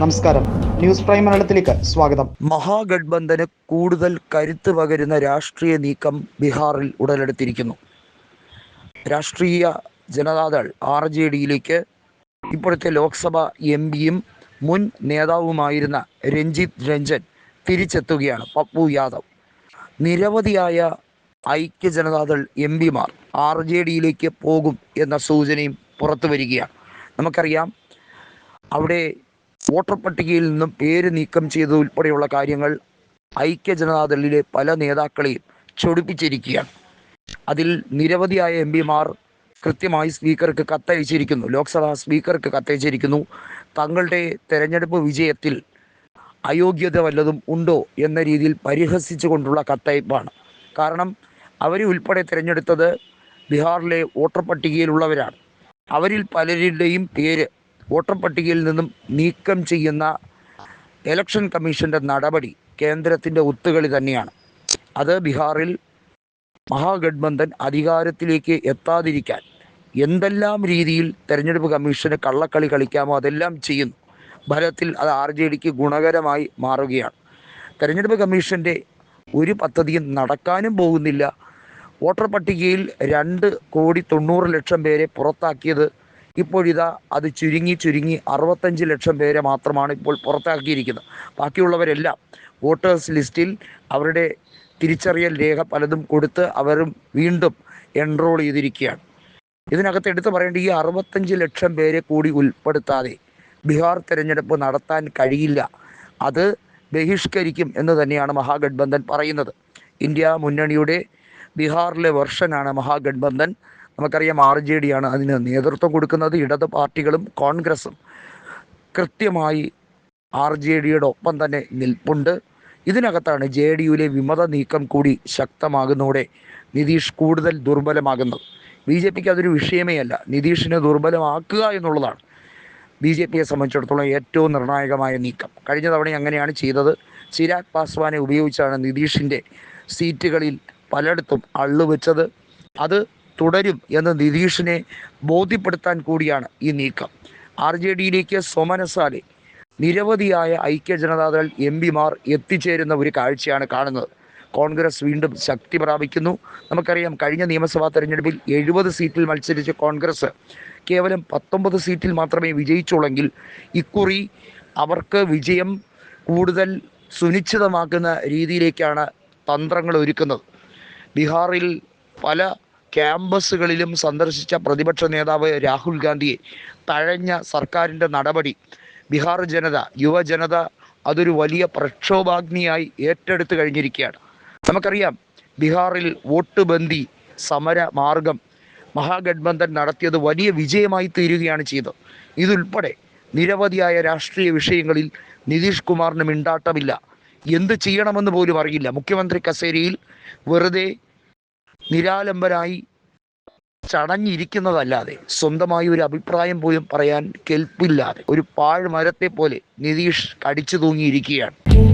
നമസ്കാരം. News prime മലയാളത്തിലേക്ക് സ്വാഗതം. മഹാഗഡ്ബന്ധന് കൂടുതൽ കരുത്ത് പകരുന്ന രാഷ്ട്രീയ നീക്കം ബീഹാറിൽ ഉടലെടുത്തിരിക്കുന്നു. രാഷ്ട്രീയ ജനതാദൾ ആർ ജെ ഡിയിലേക്ക് ഇപ്പോഴത്തെ ലോക്സഭ എം പിയും മുൻ നേതാവുമായിരുന്ന രഞ്ജിത്ത് രഞ്ജൻ തിരിച്ചെത്തുകയാണ് പപ്പു യാദവ്. നിരവധിയായ ഐക്യ ജനതാദൾ എം പിമാർ ആർ ജെ ഡിയിലേക്ക് പോകും എന്ന സൂചനയും പുറത്തു വരികയാണ് നമുക്കറിയാം അവിടെ വോട്ടർ പട്ടികയിൽ നിന്നും പേര് നീക്കം ചെയ്തത് ഉൾപ്പെടെയുള്ള കാര്യങ്ങൾ ഐക്യ ജനതാദളിലെ പല നേതാക്കളെയും ചൊടിപ്പിച്ചിരിക്കുകയാണ്. അതിൽ നിരവധിയായ എം പിമാർ കൃത്യമായി സ്പീക്കർക്ക് കത്തയച്ചിരിക്കുന്നു. ലോക്സഭാ സ്പീക്കർക്ക് കത്തയച്ചിരിക്കുന്നു. തങ്ങളുടെ തെരഞ്ഞെടുപ്പ് വിജയത്തിൽ അയോഗ്യത വല്ലതും ഉണ്ടോ എന്ന രീതിയിൽ പരിഹസിച്ചുകൊണ്ടുള്ള കത്തയപ്പാണ്. കാരണം അവരെ ഉൾപ്പെടെ തിരഞ്ഞെടുത്തത് ബീഹാറിലെ വോട്ടർ പട്ടികയിലുള്ളവരാണ്. അവരിൽ പലരുടെയും പേര് വോട്ടർ പട്ടികയിൽ നിന്നും നീക്കം ചെയ്യുന്ന ഇലക്ഷൻ കമ്മീഷന്റെ നടപടി കേന്ദ്രത്തിന്റെ ഒത്തുകളി തന്നെയാണ്. അത് ബീഹാറിൽ മഹാഗഡ്ബന്ധൻ അധികാരത്തിലേക്ക് എത്താതിരിക്കാൻ എന്തെല്ലാം രീതിയിൽ തെരഞ്ഞെടുപ്പ് കമ്മീഷന് കള്ളക്കളി കളിക്കാമോ അതെല്ലാം ചെയ്യുന്നു. ഫലത്തിൽ അത് ആർ ജെ ഡിക്ക് ഗുണകരമായി മാറുകയാണ്. തെരഞ്ഞെടുപ്പ് കമ്മീഷന്റെ ഒരു പദ്ധതിയും നടക്കാനും പോകുന്നില്ല. വോട്ടർ പട്ടികയിൽ രണ്ട് കോടി തൊണ്ണൂറ് ലക്ഷം പേരെ പുറത്താക്കിയത് ഇപ്പോഴിതാ അത് ചുരുങ്ങി ചുരുങ്ങി അറുപത്തഞ്ച് ലക്ഷം പേരെ മാത്രമാണ് ഇപ്പോൾ പുറത്താക്കിയിരിക്കുന്നത്. ബാക്കിയുള്ളവരെല്ലാം വോട്ടേഴ്സ് ലിസ്റ്റിൽ അവരുടെ തിരിച്ചറിയൽ രേഖ പലതും കൊടുത്ത് അവരും വീണ്ടും എൻറോൾ ചെയ്തിരിക്കുകയാണ്. ഇതിനകത്ത് എടുത്തു പറയേണ്ട ഈ അറുപത്തഞ്ച് ലക്ഷം പേരെ കൂടി ഉൾപ്പെടുത്താതെ ബീഹാർ തിരഞ്ഞെടുപ്പ് നടത്താൻ കഴിയില്ല. അത് ബഹിഷ്കരിക്കും എന്ന് തന്നെയാണ് മഹാഗഡ്ബന്ധൻ പറയുന്നത്. ഇന്ത്യ മുന്നണിയുടെ ബീഹാറിലെ വെർഷനാണ് മഹാഗഡ്ബന്ധൻ നമുക്കറിയാം ആർ ജെ ഡി ആണ് അതിന് നേതൃത്വം കൊടുക്കുന്നത്. ഇടത് പാർട്ടികളും കോൺഗ്രസും കൃത്യമായി ആർ ജെ ഡിയുടെ ഒപ്പം തന്നെ നിൽപ്പുണ്ട്. ഇതിനകത്താണ് ജെ ഡി യുവിലെ വിമത നീക്കം കൂടി ശക്തമാകുന്നതോടെ നിതീഷ് കൂടുതൽ ദുർബലമാകുന്നത്. ബി ജെ പിക്ക് അതൊരു വിഷയമേ അല്ല. നിതീഷിനെ ദുർബലമാക്കുക എന്നുള്ളതാണ് ബി ജെ പിയെ സംബന്ധിച്ചിടത്തോളം ഏറ്റവും നിർണായകമായ നീക്കം. കഴിഞ്ഞ തവണ അങ്ങനെയാണ് ചെയ്തത്. ചിരാഗ് പാസ്വാനെ ഉപയോഗിച്ചാണ് നിതീഷിന്റെ സീറ്റുകളിൽ പലയിടത്തും അള്ളുവെച്ചത്. അത് തുടരും എന്ന് നിതീഷിനെ ബോധ്യപ്പെടുത്താൻ കൂടിയാണ് ഈ നീക്കം. ആർ ജെ ഡിയിലേക്ക് സോമനസാലെ നിരവധിയായ ഐക്യ ജനതാദൾ എം പിമാർ എത്തിച്ചേരുന്ന ഒരു കാഴ്ചയാണ് കാണുന്നത്. കോൺഗ്രസ് വീണ്ടും ശക്തി പ്രാപിക്കുന്നു. നമുക്കറിയാം കഴിഞ്ഞ നിയമസഭാ തെരഞ്ഞെടുപ്പിൽ എഴുപത് സീറ്റിൽ മത്സരിച്ച കോൺഗ്രസ് കേവലം പത്തൊമ്പത് സീറ്റിൽ മാത്രമേ വിജയിച്ചുള്ളെങ്കിൽ ഇക്കുറി അവർക്ക് വിജയം കൂടുതൽ സുനിശ്ചിതമാക്കുന്ന രീതിയിലേക്കാണ് തന്ത്രങ്ങൾ ഒരുക്കുന്നത്. ബീഹാറിൽ പല ക്യാമ്പസുകളിലും സന്ദർശിച്ച പ്രതിപക്ഷ നേതാവ് രാഹുൽ ഗാന്ധിയെ തഴഞ്ഞ സർക്കാരിന്റെ നടപടി. ബീഹാർ ജനത യുവജനത അതൊരു വലിയ പ്രക്ഷോഭാഗ്നിയായി ഏറ്റെടുത്ത് കഴിഞ്ഞിരിക്കുകയാണ്. നമുക്കറിയാം ബീഹാറിൽ വോട്ട് ബന്ദി സമര മാർഗം മഹാഗഡ്ബന്ധൻ നടത്തിയത് വലിയ വിജയമായി തീരുകയാണ് ചെയ്തത്. ഇതുൾപ്പെടെ നിരവധിയായ രാഷ്ട്രീയ വിഷയങ്ങളിൽ നിതീഷ് കുമാറിന് മിണ്ടാട്ടമില്ല. എന്ത് ചെയ്യണമെന്ന് പോലും അറിയില്ല. മുഖ്യമന്ത്രി കസേരയിൽ വെറുതെ നിരാലംബരായി ചടഞ്ഞിരിക്കുന്നതല്ലാതെ സ്വന്തമായി ഒരു അഭിപ്രായം പോലും പറയാൻ കെൽപ്പില്ലാതെ ഒരു പാഴ്മരത്തെ പോലെ നിതീഷ് കടിച്ചു തൂങ്ങിയിരിക്കുകയാണ്.